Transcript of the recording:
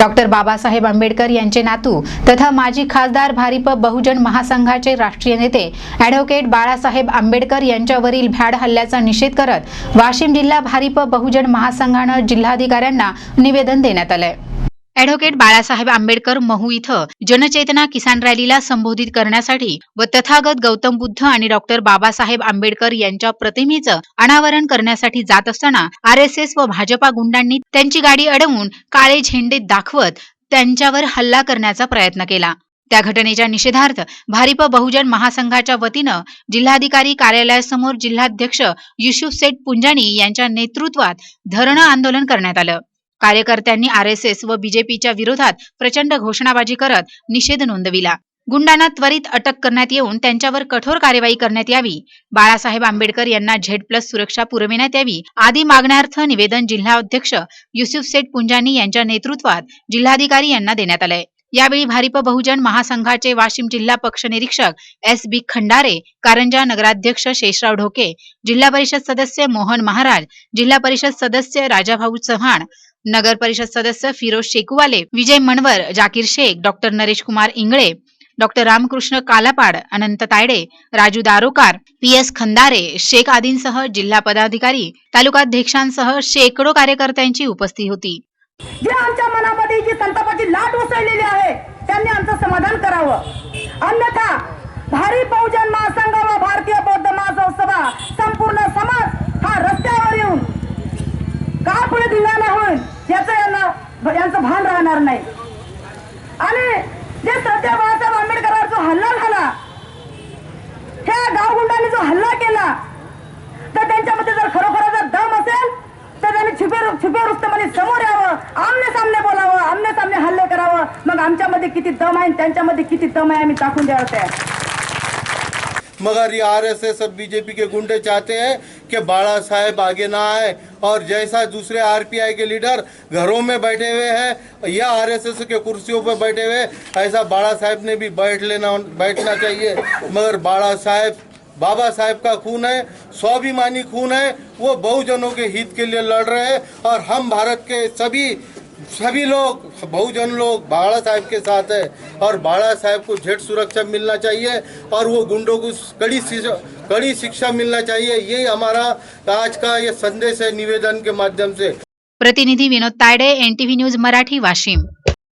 Doctor Babasaheb Ambedkar यांचे नातू तथा माजी खासदार भारिप बहुजन महासंघाचे राष्ट्रीय नेते अॅडव्होकेट बाळासाहेब आंबेडकर यांच्यावरील भ्याड हल्ल्याचा निषेध करत वाशिम जिल्हा भारिप बहुजन महासंघानं जिल्हाधिकाऱ्यांना निवेदन देण्यात आलंय. ॲडव्होकेट बाळासाहेब आंबेडकर महू इथं जनचेतना किसान रॅलीला संबोधित करण्यासाठी व तथागत गौतम बुद्ध आणि डॉक्टर बाबासाहेब आंबेडकर यांच्या प्रतिमेचं अनावरण करण्यासाठी जात असताना आर एस एस व भाजपा गुंडांनी त्यांची गाडी अडवून काळे झेंडे दाखवत त्यांच्यावर हल्ला करण्याचा प्रयत्न केला. त्या घटनेच्या निषेधार्थ भारिप बहुजन महासंघाच्या वतीनं जिल्हाधिकारी कार्यालयासमोर जिल्हाध्यक्ष युसुफ सेठ पुंजानी यांच्या नेतृत्वात धरणं आंदोलन करण्यात आलं. कार्यकर्त्यांनी आर एस एस व बीजेपीच्या विरोधात प्रचंड घोषणाबाजी करत निषेध नोंदविला. गुंडांना त्वरित अटक करण्यात येऊन त्यांच्यावर कठोर कार्यवाही करण्यात यावी. बाळासाहेब आंबेडकर यांना झेड प्लस सुरक्षा पुरविण्यात यावी. आदी मागण्यार्थ निवेदन जिल्हा अध्यक्ष युसुफ सेठ पुंजानी यांच्या नेतृत्वात जिल्हाधिकारी यांना देण्यात आलंय. यावेळी भारिप बहुजन महासंघाचे वाशिम जिल्हा पक्ष निरीक्षक एस बी खंडारे कारंजा नगराध्यक्ष शेषराव ढोके जिल्हा परिषद सदस्य मोहन महाराज जिल्हा परिषद सदस्य राजाभाऊ चव्हाण नगर परिषद सदस्य Firoz Shekuwale Vijay Manwar Zakir Shaikh doctor Naresh Kumar Ingle doctor Ramkrishna Kalapad Anant Tayde Raju Darokar P S Khandare Shaikh आदींसह जिल्हा पदाधिकारी तालुकाध्यक्षांसह शेकडो कार्यकर्त्यांची उपस्थिती होती. जे आमच्या मनामध्ये जी संतापाची लाट उसळलेली आहे त्यांनी आमचं समाधान करावं. अन्यथा भारी बहुजन महासंघ व भारतीय बौद्ध महासंस्था संपूर्ण समाज हा रस्त्यावर येऊन का पुढे धिंगाणा होईल याचं यांना यांचं भान राहणार नाही. आणि जे सध्या बाळासाहेब आंबेडकरांवर जो हल्ला झाला त्या गावगुंडांनी जो हल्ला केला तर त्यांच्यामध्ये जर खरोखर जर दम असेल तर त्यांनी छुपे छुपे रुस्तमाने समोर आमने सामने बोलावं, आमने सामने हल्ले करावं. मग आमच्यामध्ये किती दम आणि त्यांच्यामध्ये किती दम आहे आम्ही टाकून द्यावं मगर ये आरएसएस और बीजेपी के गुंडे चाहते हैं कि बाला साहेब आगे ना आए और जैसा दूसरे आरपीआई के लीडर घरों में बैठे हुए हैं, या आरएसएस के कुर्सियों पर बैठे हुए ऐसा बाड़ा साहेब ने भी बैठ लेना, बैठना चाहिए। मगर बाड़ा साहेब बाबा साहेब का खून है, स्वाभिमानी खून है, वो बहुजनों के हित के लिए लड़ रहे हैं और हम भारत के सभी सभी लोग, बहुजन लोग बाड़ा साहब के साथ है और बाड़ा साहब को झेड सुरक्षा मिलना चाहिए और वो गुंडों को कड़ी कड़ी शिक्षा मिलना चाहिए, यही हमारा आज का ये संदेश है निवेदन के माध्यम से। प्रतिनिधि विनोद तायडे एनटीव्ही न्यूज़ मराठी, वाशिम।